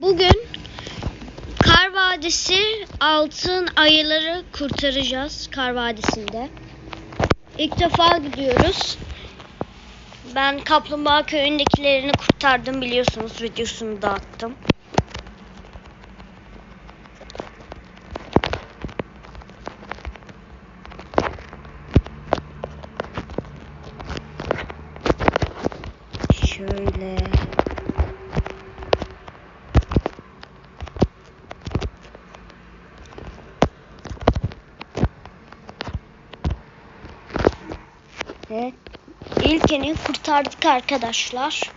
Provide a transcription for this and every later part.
Bugün Kar Vadisi altın ayıları kurtaracağız Kar Vadisi'nde. İlk defa gidiyoruz. Ben Kaplumbağa köyündekilerini kurtardım biliyorsunuz videosunu da attım. Şöyle ve ilkini kurtardık arkadaşlar.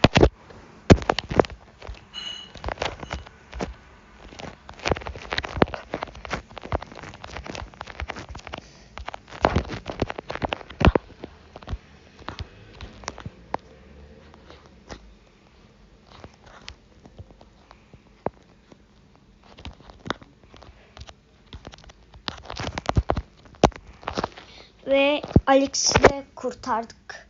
Ve Alex'i de kurtardık.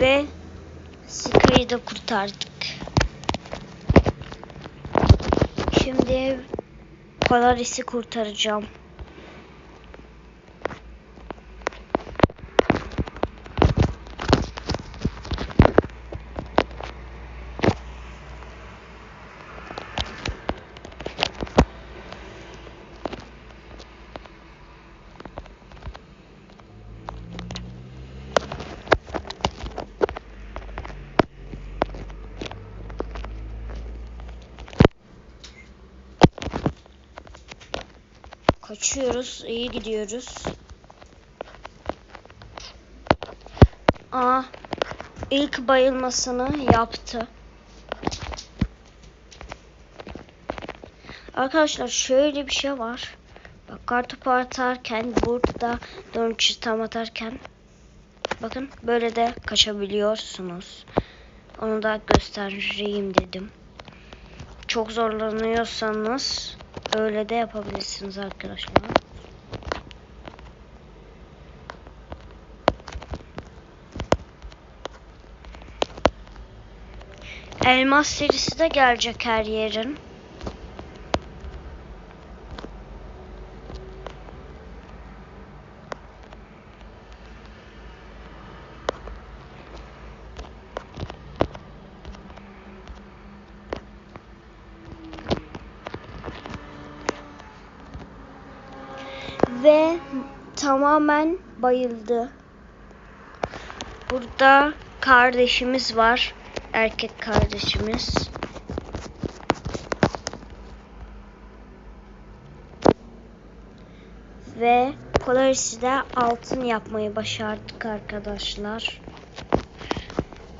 Ve Sky'ı da kurtardık. Şimdi Polaris'i kurtaracağım. Kaçıyoruz. iyi gidiyoruz. Aa, ilk bayılmasını yaptı. Arkadaşlar şöyle bir şey var. Bak kartopu atarken burada dönüşü tam atarken bakın böyle de kaçabiliyorsunuz. Onu da göstereyim dedim. Çok zorlanıyorsanız Öyle de yapabilirsiniz arkadaşlar. Elmas serisi de gelecek her yerin. ve tamamen bayıldı. Burada kardeşimiz var. Erkek kardeşimiz. Ve Polaris'i de altın yapmayı başardık arkadaşlar.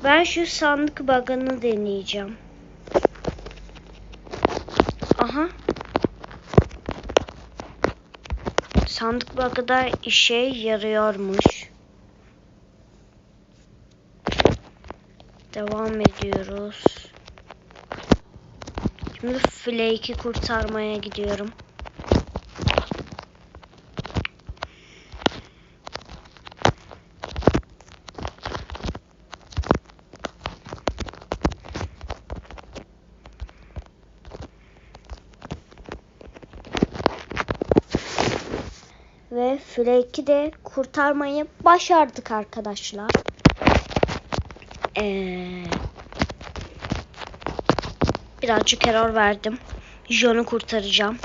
Ben şu sandık bug'ını deneyeceğim. Aha sandık bug'ı da işe yarıyormuş. Devam ediyoruz. Şimdi Flake'i kurtarmaya gidiyorum. Ve Flake'i de kurtarmayı başardık arkadaşlar. Ee, birazcık error verdim. Jon'u kurtaracağım.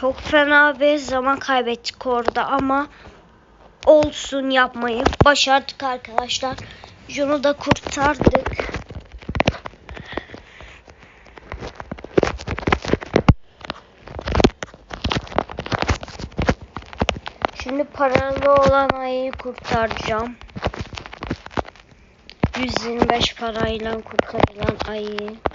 Çok fena bir zaman kaybettik orada ama olsun yapmayı başardık arkadaşlar. Junu da kurtardık. Şimdi paralı olan ayıyı kurtaracağım. 125 parayla kurtarılan ayıyı.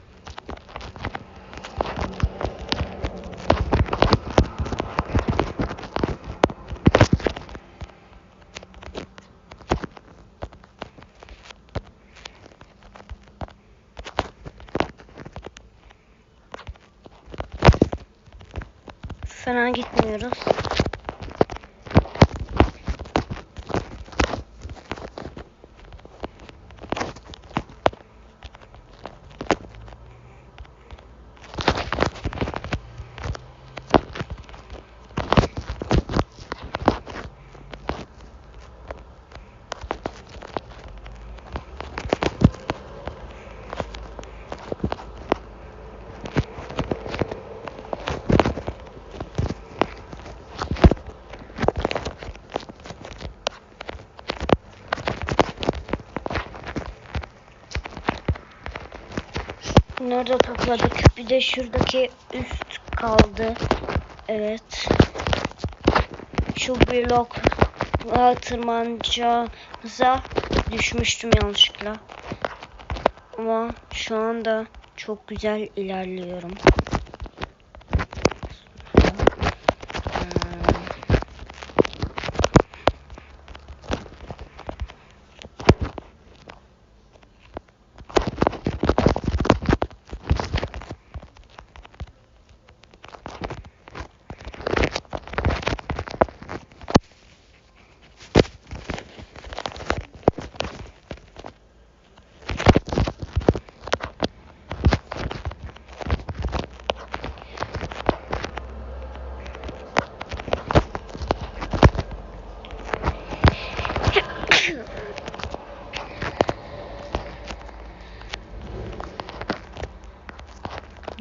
Fena gitmiyoruz. Nerede topladık? Bir de şuradaki üst kaldı. Evet. Şu blokla tırmanacağımıza düşmüştüm yanlışlıkla. Ama şu anda çok güzel ilerliyorum.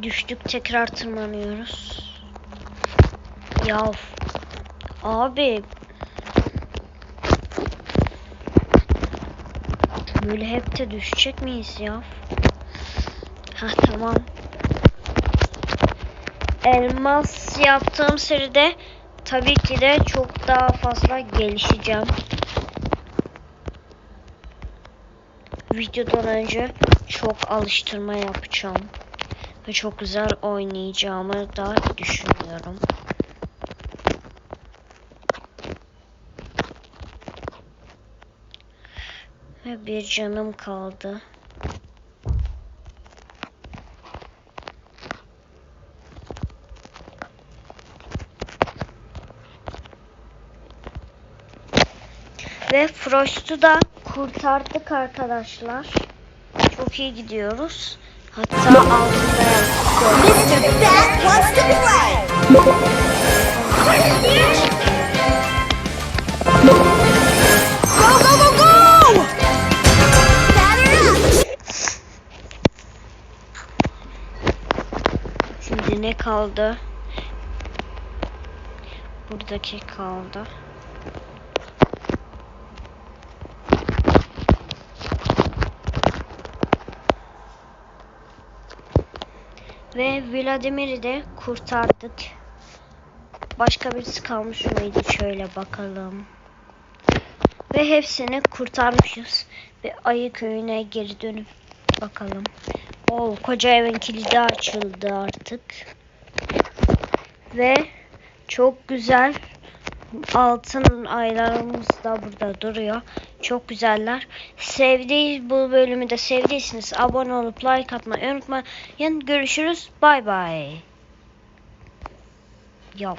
Düştük tekrar tırmanıyoruz. Ya abi böyle hep de düşecek miyiz ya? Ha tamam. Elmas yaptığım seride tabii ki de çok daha fazla gelişeceğim. Videodan önce çok alıştırma yapacağım ve çok güzel oynayacağımı da düşünüyorum. Ve bir canım kaldı. Ve Frost'u da kurtardık arkadaşlar. Çok iyi gidiyoruz. Hatta altında. Mr. Bat wants to play. Go, go, go, go! Şimdi ne kaldı? Buradaki kaldı. Ve Vladimir'i de kurtardık. Başka birisi kalmış mıydı? Şöyle bakalım. Ve hepsini kurtarmışız. Ve ayı köyüne geri dönüp bakalım. O koca evin kilidi açıldı artık. Ve çok güzel altın aylarımız da burada duruyor. Çok güzeller. Sevdiği bu bölümü de sevdiyseniz abone olup like atmayı unutmayın. Görüşürüz. Bay bay. Yav.